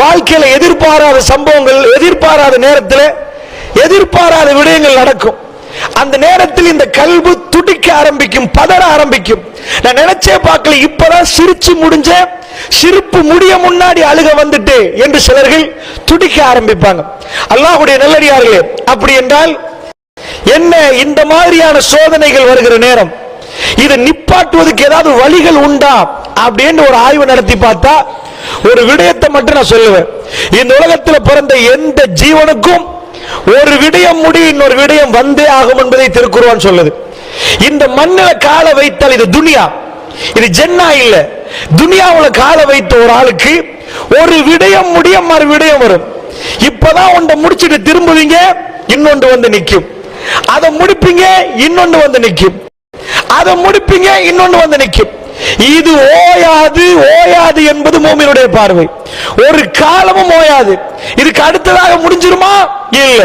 வாழ்க்கையில எதிர்பாராத சம்பவங்கள் எதிர்பாராத நேரத்தில் எதிர்பாராத விடயங்கள் நடக்கும். அந்த நேரத்தில் இந்த கல்வு துடிக்க ஆரம்பிக்கும் பதற ஆரம்பிக்கும். நான் நினைச்சே பார்க்கல இப்பதான் சிரிச்சு முடிஞ்ச சிரிப்பு முடிய முன்னாடி அழுக வந்துட்டு என்று சிலர்கள் துடிக்க ஆரம்பிப்பாங்க. அல்லாஹுடைய நல்லடியார்களே அப்படி என்றால் என்ன இந்த மாதிரியான சோதனைகள் வருகிற நேரம்? இதை நிப்பாட்டுவதற்கு ஏதாவது வழிகள் உண்டா? அப்படின்னு ஒரு ஆய்வு நடத்தி பார்த்தா ஒரு விடயத்தை மட்டும் நான் சொல்லுவேன். இந்த உலகத்தில் பிறந்த எந்த ஜீவனுக்கும் ஒரு விடயம் முடி இன்னொரு விடயம் வந்தே ஆகும் என்பதை திருக்குருவான் சொல்லுது. இந்த மண்ணில் காலை வைத்தால் இது துனியா. இது ஜென்னா இல்ல. துனியாவில் காலை வைத்த ஒரு ஆளுக்கு ஒரு விடயம் முடிய மறு விடயம் வரும். இப்பதான் ஒன்றை முடிச்சிட்டு திரும்புவீங்க இன்னொன்று வந்து நிற்கும். அதை முடிப்பீங்க இன்னொன்று வந்து நிற்கும். அதை முடிப்பீங்க இன்னொன்று வந்து நிற்கும் இது ஓயாது ஓயாது என்பது மோமினுடைய பார்வை. ஒரு காலமும் ஓயாது. இதுக்கு அடுத்ததாக முடிஞ்சிருமா? இல்ல.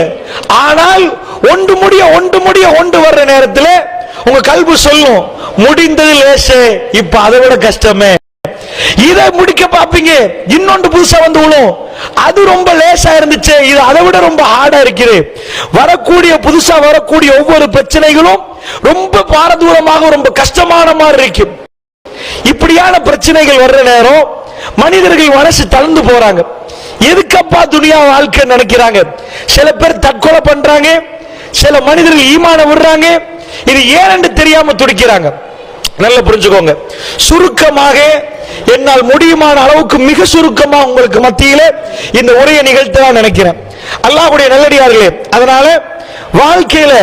ஆனால் ஒன்று முடிய ஒன்று முடிய ஒன்று வர்ற நேரத்தில் உங்க கல்வி சொல்லும் முடிந்தது லேசே இப்ப அதை விட கஷ்டமே. இதை முடிக்க பார்ப்பீங்க. இன்னொன்று புதுசா வந்து விழும் அது ரொம்ப லேசா இருந்துச்சு. இது அதை விட ரொம்ப ஹார்டா இருக்குது. வரக்கூடிய புதுசா வரக்கூடிய ஒவ்வொரு பிரச்சனைகளும் ரொம்ப பாரதூரமாக ரொம்ப கஷ்டமான மாதிரி இருக்கும் இப்படியான பிரச்சனைகள் வர்ற நேரம் மனிதர்கள் மனசு தளர்ந்து போறாங்க. எதுக்கப்பா துனியா வாழ்க்கை நினைக்கிறாங்க. சில பேர் தற்கொலை பண்றாங்க. சில மனிதர்கள் ஈமான விடுறாங்க. இது ஏனென்று தெரியாம துடிக்கிறாங்க. நல்லா புரிஞ்சுக்கோங்க. சுருக்கமாக என்னால் முடியுமான அளவுக்கு மிக சுருக்கமா உங்களுக்கு மத்தியில இந்த உரையை நிகழ்த்ததான் நினைக்கிறேன். அல்லாஹுடைய நல்லடியார்களே அதனால வாழ்க்கையில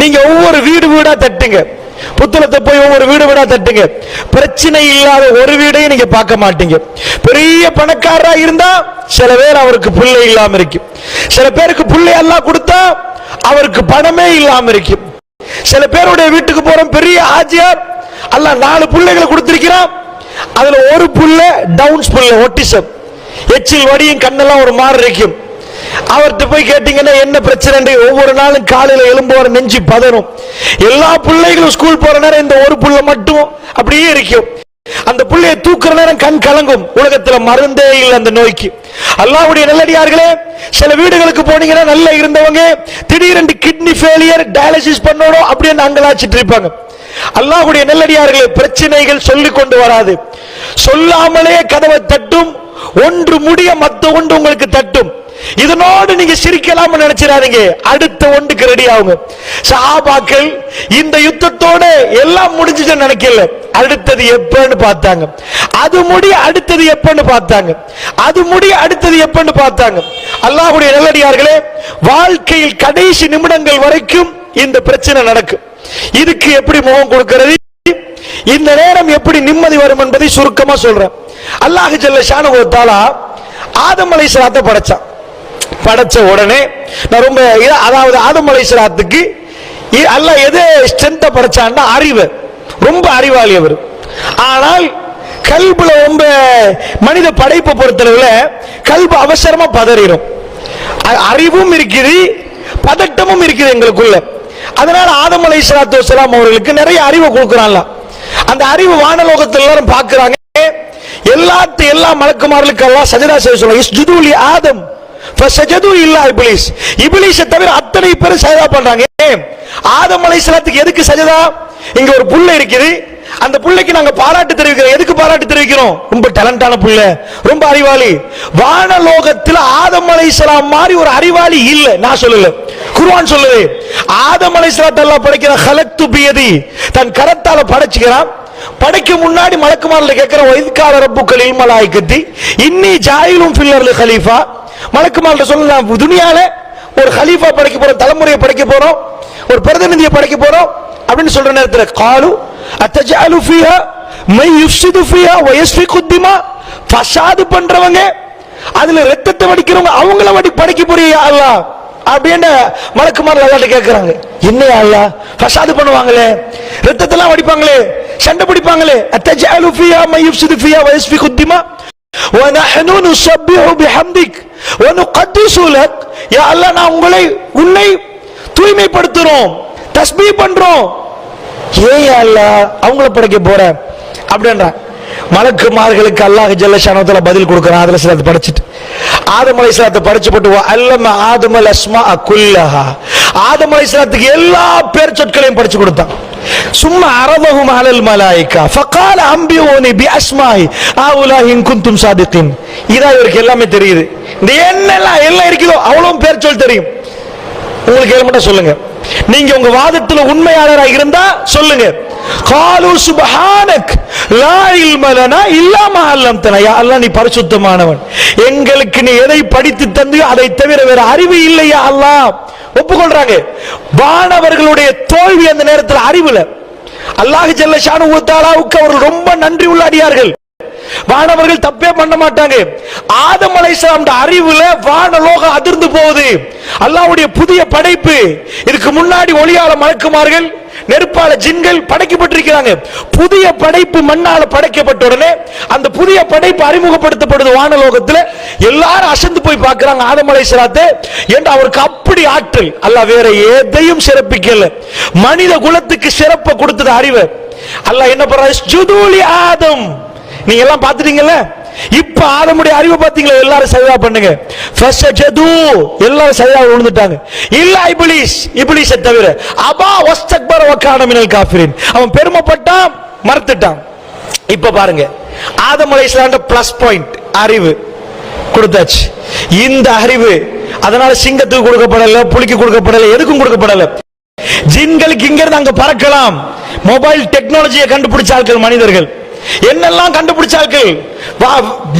நீங்க ஒவ்வொரு வீடு வீடா தட்டுங்க. புத்தளத்தை போய் ஒவ்வொரு வீடு வீடா தட்டுங்க. பிரச்சனை இல்லாத ஒரு வீடையும் நீங்க பார்க்க மாட்டீங்க. பெரிய பணக்காரரா இருந்தா சில பேர் அவருக்கு புள்ளை இல்லாம இருக்கு. சில பேருக்கு புள்ளை எல்லாம் கொடுத்தா அவருக்கு பணமே இல்லாம இருக்கு. சில பேருடைய வீட்டுக்கு போறோம் பெரிய ஆஜியார் அல்ல நாலு பிள்ளைகளை கொடுத்திருக்கிறான். அதுல ஒரு புள்ள டவுன்ஸ் புள்ள ஒட்டிசம். எச்சில் வடியும் கண்ணெல்லாம் ஒரு மாதிரி இருக்கும். அவர்கிட்ட போய் கேட்டீங்கன்னா என்ன பிரச்சனை? ஒவ்வொரு நாளும் காலையில எழும்போற நெஞ்சு பதறும். எல்லா பிள்ளைகளும் ஸ்கூல் போற நேரம் இந்த ஒரு புள்ள மட்டும் அப்படியே இருக்கும். அந்த பிள்ளையை தூக்குற நேரம் கண் கலங்கும். உலகத்துல மருந்தே இல்லை அந்த நோய்க்கு. அல்லாவுடைய நல்லடியார்களே சில வீடுகளுக்கு போனீங்கன்னா நல்லா இருந்தவங்க திடீரென்று கிட்னி ஃபெயிலியர் டயாலிசிஸ் பண்ணணும் அப்படின்னு அங்கலாச்சிட்டு இருப்பாங்க. அல்லாஹுடைய நெல்லடியார்களே பிரச்சனைகள் சொல்லிக் கொண்டு வராது. சொல்லாமலே கதவை தட்டும் ஒன்று முடிய மத்த ஒன்று உங்களுக்கு தட்டும். இதனோடு நீங்க சிரிக்கலாம் நினைச்சிடாதீங்க. அடுத்த ஒன்றுக்கு ரெடி ஆகுங்க சஹாபாக்கள் இந்த யுத்தத்தோட எல்லாம் முடிஞ்சுட்டு நினைக்கல. அடுத்தது எப்பன்னு பார்த்தாங்க. அது முடிய அடுத்தது எப்பன்னு பார்த்தாங்க. அது முடிய அடுத்தது எப்பன்னு பார்த்தாங்க. அல்லாஹுடைய நல்லடியார்களே வாழ்க்கையில் கடைசி நிமிடங்கள் வரைக்கும் இந்த பிரச்சனை நடக்கும். இதுக்கு எப்படி முகம் கொடுக்கிறது? இந்த நேரம் எப்படி நிம்மதி வரும் என்பதை சுருக்கமா சொல்றேன். அல்லாஹ் ஜல்ல ஷானுகத்தாலா ஆதம் அலைஹிஸ்ஸலாத்தை படைச்சான். படைச்ச உடனே நான் ரொம்ப அதாவது ஆதம் அலைஹிஸ்ஸலாத்துக்கு இ- அல்லாஹ் எது ஸ்ட்ரென்த்தை படைச்சான்னா அறிவு. ரொம்ப அறிவாளி அவர் ஆனால் கல்புல ரொம்ப மனித படைப்பை பொறுத்தளவுல கல்பு அவசரமா பதறிடும். அறிவும் இருக்குது பதட்டமும் இருக்குது எங்களுக்குள்ள. அதனால ஆதம் அலை சலாத்து வலாம் அவர்களுக்கு நிறைய அறிவை கொடுக்குறான்ல அந்த அறிவு வானலோகத்தில் எல்லாரும் பார்க்கறாங்க. எல்லாத்து எல்லா மலக்குமார்களுக்கு எல்லாம் சஜதா செய்ய சொல்லுவாங்க இஸ்ஜுது லி ஆதம் ஃபசஜது இல்லா இபிலிஸ். இப்லீஸை தவிர அத்தனை பேரும் சஜதா பண்றாங்க. ஆதம் அலை சலாத்துக்கு எதுக்கு சஜதா? இங்க ஒரு புல்ல இருக்குது. அந்த பிள்ளைக்கு நாங்க பாராட்டு தெரிவிக்கிறோம். எதுக்கு பாராட்டு தெரிவிக்கிறோம்? ரொம்ப டேலண்டான பிள்ளை ரொம்ப அறிவாளி. வானலோகத்தில் ஆதம் அலைஹிஸ்ஸலாம் மாதிரி ஒரு அறிவாளி இல்ல. நான் சொல்லல. குர்வான் சொல்லுது. ஆதம் அலைஹிஸ்ஸலாத்தை அல்லாஹ் படைக்கிற ஹலத்து பியதி தன் கரத்தால படைச்சுக்கிறான். படைக்க முன்னாடி மலக்குமாரில் கேட்கிற வைத்கால ரப்புக்கள் இல்மலாய்க்கத்தி இன்னி ஜாயிலும் ஃபில்லர்ல ஹலீஃபா. மலக்குமாரில் சொல்லலாம் துனியால ஒரு ஹலீஃபா படைக்க போறோம் தலைமுறையை படைக்க போறோம் ஒரு பிரதிநிதியை படைக்க போறோம் அப்படின்னு சொல்ற நேரத்தில் காலு அத்தஜாலு ஃபியா மை யுஃப்சிது ஃபியா வயஸ்ஃபிகு திமா ஃபசாது பண்றவங்க அதுல ரத்தத்தை வடிக்கிறவங்க அவங்கள வடி படைக்க போறியா அல்லாஹ் அப்படின்னு மலக்குமார் அல்லாட்ட கேட்கறாங்க என்ன அல்லாஹ் ஃபசாது பண்ணுவாங்களே ரத்தத்தெல்லாம் வடிப்பாங்களே சண்டை பிடிப்பாங்களே அத்தஜாலு ஃபியா மை யுஃப்சிது ஃபியா வயஸ்ஃபிகு திமா ونحن نسبح بحمدك ونقدس لك يا الله நான் உங்களை உன்னை தூய்மைப்படுத்துறோம் தஸ்பீ பண்றோம் ஏன் யா அவங்கள படைக்க போற? அப்படின்ற. மலக்குமார்களுக்கு அல்லாஹ் ஜல்லஷானத்துல பதில் கொடுக்கறான். அதுல சிலத்தை படிச்சுட்டு. ஆதம் அலைஹிஸ்ஸலாத்தை படிச்சு போட்டு அல்லம ஆதம் அல் அஸ்மா குல்லஹா. ஆதம் அலைஹிஸ்ஸலாத்துக்கு எல்லா பேர் சொற்களையும் படிச்சு கொடுத்தான். சும்மா அரபகும் அலல் மலாய்க்கா. ஃபகால அம்பியோனி பி அஸ்மாய் ஆவுலா இன் குன்தும் சாதிகின். இதா இவருக்கு எல்லாமே தெரியுது. இந்த என்னெல்லாம் எல்லாம் இருக்குதோ அவ்வளவும் பேர் சொல் தெரியும். உங்களுக்கு ஏற்பட்ட மட்டும் சொல்லுங்க. நீங்க உங்க வாதத்துல உண்மையாளராக இருந்தா சொல்லுங்க. காலு சுபஹானக் லா மலனா இல்லாம அல்லம் தனையா அல்ல யா நீ பரிசுத்தமானவன். எங்களுக்கு நீ எதை படித்து தந்து அதை தவிர வேற அறிவு இல்லையா அல்லாஹ். ஒப்புக்கொள்றாங்க. வானவர்களுடைய தோல்வி அந்த நேரத்தில் அறிவுல. அல்லாஹ் ஜல்ல ஷானு அவர்கள் ரொம்ப நன்றி உள்ள அடியார்கள். வானவர்கள் தப்பே பண்ண மாட்டாங்க. ஆதம் அலைஹிஸ்ஸலாம் அறிவுல வானலோகம் அதிர்ந்து போகுது. அல்லாவுடைய புதிய படைப்பு. இதுக்கு முன்னாடி ஒளியால மலக்குமார்கள் நெருப்பால ஜின்கள் படைக்கப்பட்டிருக்கிறாங்க. புதிய படைப்பு மண்ணால படைக்கப்பட்ட உடனே அந்த புதிய படைப்பு அறிமுகப்படுத்தப்படுது வானலோகத்துல. எல்லாரும் அசந்து போய் பார்க்கிறாங்க ஆதமலை சிராத்து என்று அவருக்கு அப்படி ஆற்றல். அல்ல வேற எதையும் சிறப்பிக்கல. மனித குலத்துக்கு சிறப்பை கொடுத்தது அறிவு. அல்ல என்ன பண்றாரு? ஆதம். நீங்க எல்லாம் பாத்துட்டீங்கல்ல இப்ப ஆதமுடைய அறிவை பாத்தீங்களா எல்லாரும் சரியா பண்ணுங்க. ஃபஸஜது எல்லாரும் சரியா விழுந்துட்டாங்க இல்ல இபிலிஸ் இப்லீஸை தவிர அபா வஸ்தக்பர் வகான மினல் காஃபிரின். அவன் பெருமைப்பட்டான் மறுத்துட்டான். இப்ப பாருங்க. ஆதம் அலைஹிஸ்ஸலாம் பிளஸ் பாயிண்ட் அறிவு கொடுத்தாச்சு. இந்த அறிவு அதனால சிங்கத்துக்கு கொடுக்கப்படல புலிக்கு கொடுக்கப்படல எதுக்கும் கொடுக்கப்படல? ஜின்களுக்கு இங்க இருந்து அங்க பறக்கலாம். மொபைல் டெக்னாலஜியை கண்டுபிடிச்ச ஆட்கள் மனிதர்கள். என்னெல்லாம் கண்டுபிடிச்சார்கள்?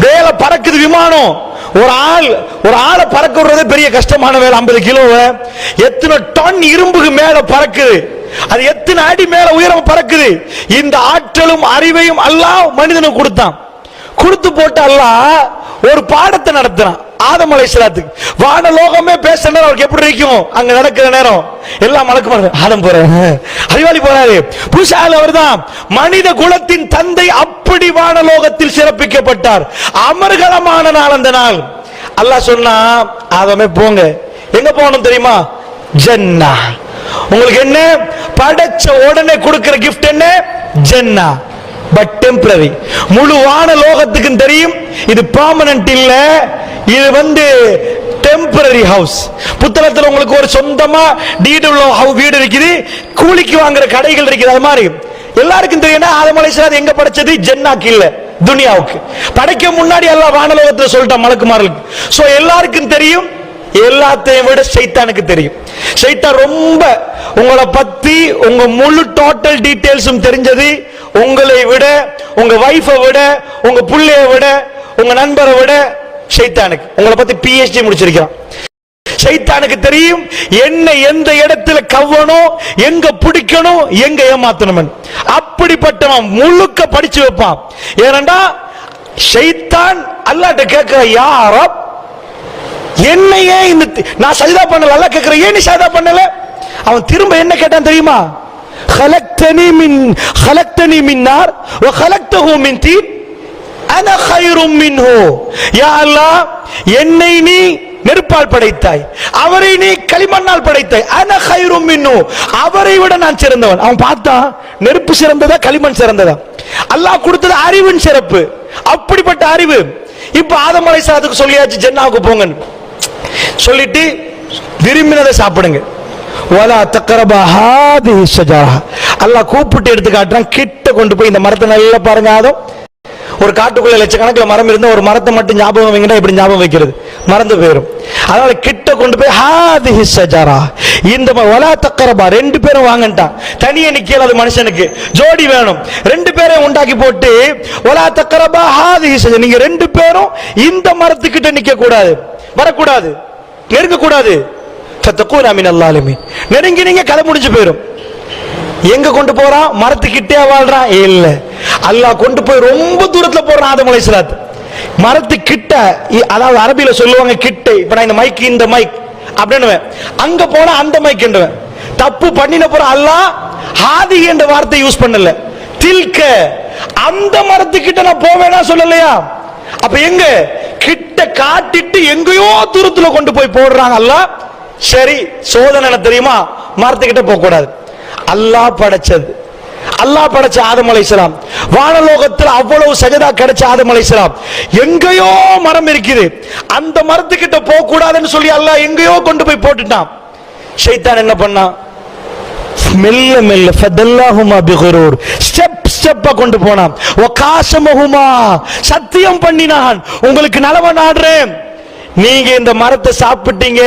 வேலை பறக்குது விமானம். ஒரு ஆள் ஒரு ஆளை பறக்க விடுறது பெரிய கஷ்டமான வேலை ஐம்பது கிலோவை. எத்தனை டன் இரும்புக்கு மேல பறக்குது. அது எத்தனை அடி மேல உயரம் பறக்குது. இந்த ஆற்றலும் அறிவையும் அல்லாஹ் மனிதனுக்கு கொடுத்தான். கொடுத்து போட்டு அல்லாஹ் ஒரு பாடத்தை நடத்துறான். ஆதம் அலைஹிஸ்ஸலாத்துக்கு வானலோகமே பேச நேரம் அவருக்கு எப்படி இருக்கும்? அங்க நடக்கிற நேரம். எல்லாம் மலக்குமார் ஆதம் போறாரு. அறிவாளி போறாரு. புஷால் அவர்தான் மனித குலத்தின் தந்தை அப்படி வானலோகத்தில் சிறப்பிக்கப்பட்டார். அமர்கலமான நாள் அந்த நாள். அல்லாஹ் சொன்னா ஆதமே போங்க. எங்க போகணும் தெரியுமா? ஜன்னா. உங்களுக்கு என்ன? படைச்ச உடனே கொடுக்கிற கிஃப்ட் என்ன? ஜன்னா. பட் டெம்பரரி முழு வான லோகத்துக்கும் தெரியும் இது பெர்மனன்ட் இல்ல. இது வந்து டெம்பரரி ஹவுஸ் புத்தகத்தில் உங்களுக்கு ஒரு சொந்தமா டீடு உள்ள ஹவு- வீடு இருக்குது. கூலிக்கு வாங்குற கடைகள் இருக்குது அது மாதிரி. எல்லாருக்கும் தெரியும் ஆதம் அலைஹிஸ்ஸலாம் எங்க படைச்சது? ஜென்னாக்கு இல்ல துனியாவுக்கு. படைக்க முன்னாடி எல்லாம் வானலோகத்தில் சொல்லிட்டான் மலக்குமார்களுக்கு சோ எல்லாருக்கும் தெரியும் எல்லாத்தையும் விட சைத்தானுக்கு தெரியும். சைத்தான் ரொம்ப உங்களை பத்தி உங்க முழு டோட்டல் டீடைல்ஸும் தெரிஞ்சது. உங்களை விட உங்க வைஃபை விட உங்க பிள்ளைய விட உங்க நண்பரை விட சைத்தானுக்கு உங்களை பத்தி பிஹெச்டி முடிச்சிருக்கிறான். சைத்தானுக்கு தெரியும் என்ன எந்த இடத்துல கவ்வணும் எங்க பிடிக்கணும் எங்க ஏமாத்தணும் அப்படிப்பட்டவன் முழுக்க படிச்சு வைப்பான். ஏனண்டா ஷைத்தான் அல்லாட்ட கேட்கிற யாரோ என்னையே இந்த நான் சஜிதா பண்ணல அல்ல கேட்கிற ஏன் நீ சஜிதா பண்ணல? அவன் திரும்ப என்ன கேட்டான் தெரியுமா? خلقتني من خلقتني من نار وخلقته من طين انا خير منه يا الله என்னை நீ நெருப்பால் படைத்தாய் அவரை நீ களிமண்ணால் படைத்தாய் அன ஹைரும் மின்னு அவரை விட நான் சிறந்தவன் அவன் பார்த்தான் நெருப்பு சிறந்ததா களிமண் சிறந்ததா அல்லாஹ் கொடுத்தது அறிவின் சிறப்பு அப்படிப்பட்ட அறிவு இப்ப ஆதம் அலைஹிஸ்ஸலாத்துக்கு சொல்லியாச்சு ஜென்னாவுக்கு போங்கன்னு சொல்லிட்டு விரும்பினதை சாப்பிடுங்க வலா தக்கரபா ஹாதிஹி ஷஜரா அல்லாஹ் கூப்பிட்டு எடுத்து காட்டுறான். கிட்ட கொண்டு போய் இந்த மரத்தை நல்லா பாருங்க ஆதம். ஒரு காட்டுக்குள்ள லட்சக்கணக்கில் மரம் இருந்தால் ஒரு மரத்தை மட்டும் ஞாபகம் வைங்கன்னா இப்படி ஞாபகம் வைக்கிறது? மறந்து போயிடும் அதனால கிட்ட கொண்டு போய் ஹாதி ஷஜரா இந்த ம- தக்கரபா ரெண்டு பேரும் வாங்கன்ட்டான் தனியே நிக்கல அது மனுஷனுக்கு. ஜோடி வேணும். ரெண்டு பேரையும் உண்டாக்கி போட்டு ஒலா தக்கரபா ஹாதி ஷஜரா நீங்க ரெண்டு பேரும் இந்த மரத்துக்கிட்ட நிக்க கூடாது வரக்கூடாது. நெருங்க கூடாது தத்தக்கூர் அமீன் அல்லாலுமே நெருங்கி நீங்க கதை முடிஞ்சு போயிடும் எங்க கொண்டு போறான்? மரத்துக்கிட்டே வாழ்றான். இல்ல. அல்லாஹ் கொண்டு போய் ரொம்ப தூரத்துல போறான் ஆதம் அலைசலாத் மரத்து கிட்ட அதாவது அரபியில சொல்லுவாங்க கிட்ட. இப்ப நான் இந்த மைக் இந்த மைக் அப்படின்னு அங்க போனா அந்த மைக் தப்பு பண்ணின போற அல்லாஹ் ஹாதி என்ற வார்த்தை யூஸ் பண்ணல. தில்க அந்த மரத்துக்கிட்ட நான் போவேனா சொல்லலையா? அப்ப எங்க? கிட்ட காட்டிட்டு எங்கேயோ தூரத்துல கொண்டு போய் போடுறாங்க அல்லாஹ். சரி சோதனை என்ன தெரியுமா? மரத்துக்கிட்ட போக கூடாது அல்லாஹ் படைச்சது. அல்லாஹ் படைச்ச ஆதம் அலைசலாம் வானலோகத்தில் அவ்வளவு சஜதா கிடைச்ச ஆதம் அலைசலாம் எங்கேயோ மரம் இருக்குது. அந்த மரத்துக்கிட்ட போக கூடாதுன்னு சொல்லி அல்லாஹ் எங்கேயோ கொண்டு போய் போட்டுட்டான். ஷைத்தான் என்ன பண்ணான் மெல்ல மெல்ல ஃபதல்லாஹுமா பிகுரூர் ஸ்டெப் ஸ்டெப்பா கொண்டு போனான். வகாசமஹுமா சத்தியம் பண்ணினான். உங்களுக்கு நலவன் ஆடுறேன் நீங்க இந்த மரத்தை சாப்பிட்டீங்க.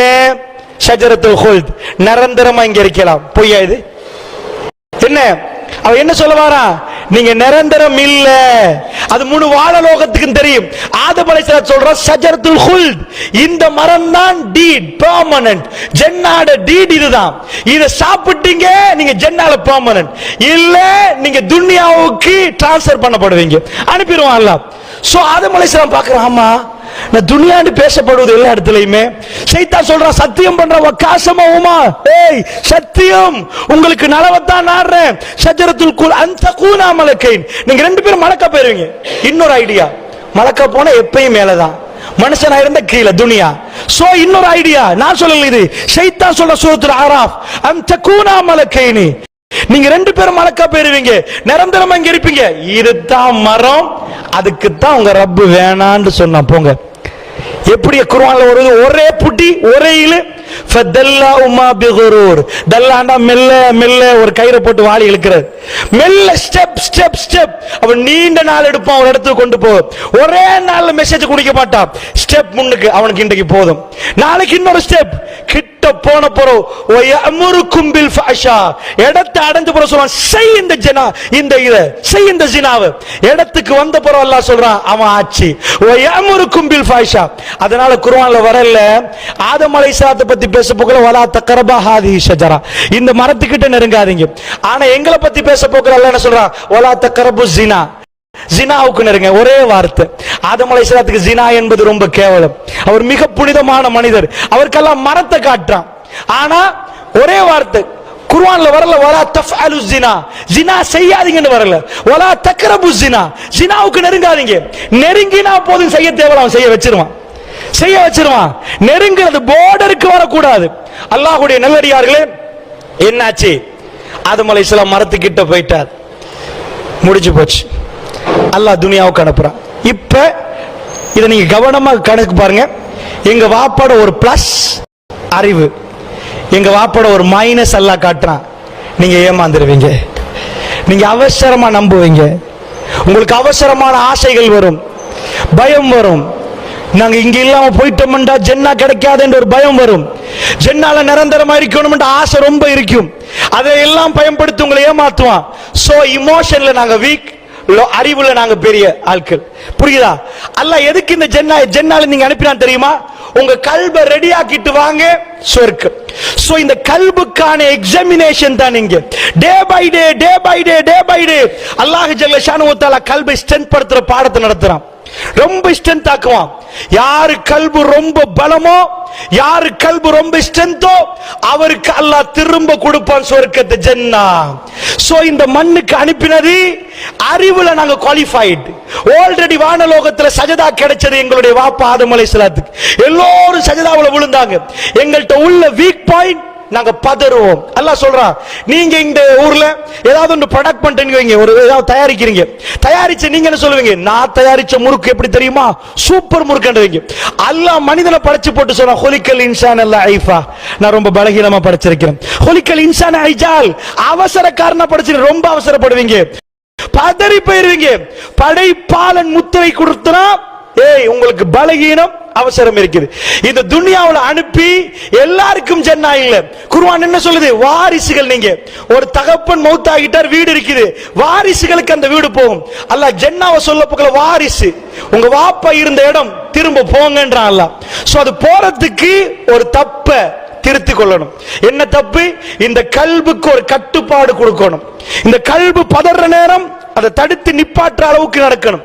ஷஜரத்துல் ஹுல்த். நிரந்தரமா இங்க இருக்கலாம். பொய்யா இது? என்ன? அவ என்ன சொல்ல வாரா நீங்க நிரந்தரம் இல்ல. அது முழு வாழலோகத்துக்கும் தெரியும். ஆதம் அலைஹிஸ்ஸலாம் சொல்ற ஷஜரத்துல் ஹுல்த். இந்த மரம் தான் டீட் பெர்மனன்ட் ஜென்னாட டீட் இதுதான். இத சாப்பிட்டீங்க நீங்க ஜென்னால பெர்மனன்ட் இல்ல நீங்க துன்யாவுக்கு டிரான்ஸ்ஃபர் பண்ணப்படுவீங்க. அனுப்பிடுவான் அல்லாஹ். சோ ஆதம் அலைஹிஸ்ஸலாம் பார்க்கறான் ஆமா. நான் துணியாண்டு பேசப்படுவது எல்லா இடத்துலயுமே. சைத்தா சொல்றான் சத்தியம் பண்ற காசமா உமா? ஏய் சத்தியம். உங்களுக்கு நலவத்தான் நாடுறேன் சஜரத்துல் குல் அந்த கூனா மலக்கை நீங்க ரெண்டு பேரும் மலக்க போயிருவீங்க. இன்னொரு ஐடியா. மலக்கா போனா எப்பயும் மேலதான். மனுஷனா இருந்த கீழே துனியா சோ இன்னொரு ஐடியா. நான் சொல்லல இது. சைத்தா சொல்ற சூரத்துல ஆராஃப் அந்த கூனா மலக்கைனி. நீங்க ரெண்டு பேரும் மலக்கா போயிருவீங்க. நிரந்தரமா இங்க இருப்பீங்க. இதுதான் மரம். அதுக்கு தான் உங்க ரப்பு வேணான்னு சொன்னா போங்க. எப்படி குர்ஆன்ல ஒரு ஒரே புட்டி ஒரே இழு. ஃபதல்லா உமா பிகுரூர் தல்லாண்டா மெல்ல மெல்ல ஒரு கயிறை போட்டு வாளி இழுக்கிறது மெல்ல ஸ்டெப் ஸ்டெப் ஸ்டெப் அவன் நீண்ட நாள் எடுப்பான் ஒரு இடத்துக்கு கொண்டு போ. ஒரே நாள் மெசேஜ் குடிக்க மாட்டான். ஸ்டெப் முன்னுக்கு அவனுக்கு இன்றைக்கு போதும். நாளைக்கு இன்னொரு ஸ்டெப் கிட்ட போன போறோம் ஒயமுரு கும்பில் ஃபாஷா இடத்தை அடைஞ்சு போற சொல்றான் செய் இந்த ஜனா இந்த இத செய் இந்த ஜினாவு. இடத்துக்கு வந்த போறோம் அல்லாஹ் சொல்றான் அவன் ஆச்சு ஒயமுரு கும்பில் ஃபாஷா அதனால குர்ஆன்ல வரல. ஆதம் அலைஹிஸ்ஸலாத்தை பத்தி பேச போகல வலா தக்கரபா ஹாதி ஷஜரா. இந்த மரத்துக்கிட்ட நெருங்காதீங்க. ஆனா எங்களை பத்தி பேச போகிற அல்லாஹ் என்ன சொல்றான்? வலா தக்கரபு ஜினா ஜினாவுக்கு நெருங்க ஒரே வார்த்தை. ஆதம் அலைசலாத்துக்கு ஜினா என்பது ரொம்ப கேவலம். அவர் மிக புனிதமான மனிதர். அவருக்கெல்லாம் மரத்தை காட்டுறான். ஆனா ஒரே வார்த்தை. குர்ஆன்ல வரல வலா தஃஅலு ஜினா ஜினா செய்யாதீங்கன்னு வரல. வலா தக்ரபு ஜினா ஜினாவுக்கு நெருங்காதீங்க. நெருங்கினா போதும் செய்ய தேவலாம் அவன் செய்ய வச்சிருவான். செய்ய வச்சிருவான். நெருங்கிறது போர்டருக்கு வரக்கூடாது. அல்லாஹுடைய நல்லடியார்களே என்னாச்சு? ஆதம் சில மரத்துக்கிட்ட போயிட்டார். முடிஞ்சு போச்சு. அல்லாஹ் துனியாவுக்கு அனுப்புறான். இப்ப இதை நீங்க கவனமாக கணக்கு பாருங்க. எங்க வாப்பாட ஒரு பிளஸ் அறிவு. எங்க வாப்பாட ஒரு மைனஸ் எல்லாம் காட்டுறான். நீங்க ஏமாந்துருவீங்க. நீங்க அவசரமா நம்புவீங்க. உங்களுக்கு அவசரமான ஆசைகள் வரும். பயம் வரும். நாங்க இங்க இல்லாம போயிட்டோம்டா ஜென்னா கிடைக்காதுன்ற ஒரு பயம் வரும். ஜென்னால நிரந்தரமா இருக்கணும்ன்ற ஆசை ரொம்ப இருக்கும். அதை எல்லாம் பயன்படுத்தி உங்களை ஏமாத்துவான். சோ இமோஷன்ல நாங்க வீக் அறிவுல நாங்க பெரிய ஆட்கள். புரியுதா? அல்ல எதுக்கு இந்த ஜென்னா ஜென்னால நீங்க அனுப்பினா தெரியுமா? உங்க கல்வை ரெடி ஆக்கிட்டு வாங்க சொர்க்கம் சோ இந்த கல்புக்கான எக்ஸாமினேஷன் தான் நீங்க day by day day by day day by day Allah ஜல்ல ஷானு கல்வை ஸ்ட்ரென்த் படுத்துற பாடத்தை நடத்துறான். ரொம்ப ஸ்ட்ரென்த் ஆக்குவான் யாரு கல்பு ரொம்ப பலமோ யாரு கல்பு ரொம்ப ஸ்ட்ரென்த்தோ அவருக்கு அல்லாஹ் திரும்ப கொடுப்பான் சொர்க்கத்தை ஜென்னா. சோ இந்த மண்ணுக்கு அனுப்பினது அறிவுல நாங்க குவாலிஃபைடு ஆல்ரெடி வானலோகத்துல சஜதா கிடைச்சது எங்களுடைய வாப்பா ஆதமலை சிலாத்துக்கு. எல்லோரும் சஜதாவுல விழுந்தாங்க. எங்கள்கிட்ட உள்ள வீக் பாயிண்ட் நாங்க பதறுவோம். எல்லாம் சொல்றான் நீங்க இந்த ஊர்ல ஏதாவது ஒன்று ப்ரொடக்ட் பண்ணிட்டு வைங்க. ஒரு ஏதாவது தயாரிக்கிறீங்க. தயாரிச்சு நீங்க என்ன சொல்லுவீங்க? நான் தயாரிச்ச முறுக்கு எப்படி தெரியுமா? சூப்பர் முறுக்குன்றீங்க எல்லாம் மனிதனை படைச்சு போட்டு சொல்றான் ஹொலிக்கல் இன்சான் அல்ல ஐஃபா. நான் ரொம்ப பலகீனமா படைச்சிருக்கிறேன். ஹொலிக்கல் இன்சான் ஐஜால். அவசரக்காரனா படைச்சு ரொம்ப அவசரப்படுவீங்க. பதறி போயிருவீங்க. படைப்பாளன் முத்திரை கொடுத்தனா ஏய் உங்களுக்கு பலகீனம் அவசரம் இருக்குது. இந்த துன்யாவில் அனுப்பி எல்லாருக்கும் ஜன்னா இல்ல. குருவான் என்ன சொல்லுது? வாரிசுகள் நீங்க. ஒரு தகப்பன் மௌத்தாகிட்டார் வீடு இருக்குது. வாரிசுகளுக்கு அந்த வீடு போகும். அல்லாஹ் ஜன்னாவை சொல்ல போக்கல வாரிசு. உங்க வாப்பா இருந்த இடம் திரும்ப போங்கன்றான் அல்லாஹ். சோ அது போறதுக்கு ஒரு தப்ப திருத்திக் கொள்ளணும். என்ன தப்பு? இந்த கல்புக்கு ஒரு கட்டுப்பாடு கொடுக்கணும். இந்த கல்பு பதற நேரம் அதை தடுத்து நிப்பாற்ற அளவுக்கு நடக்கணும்.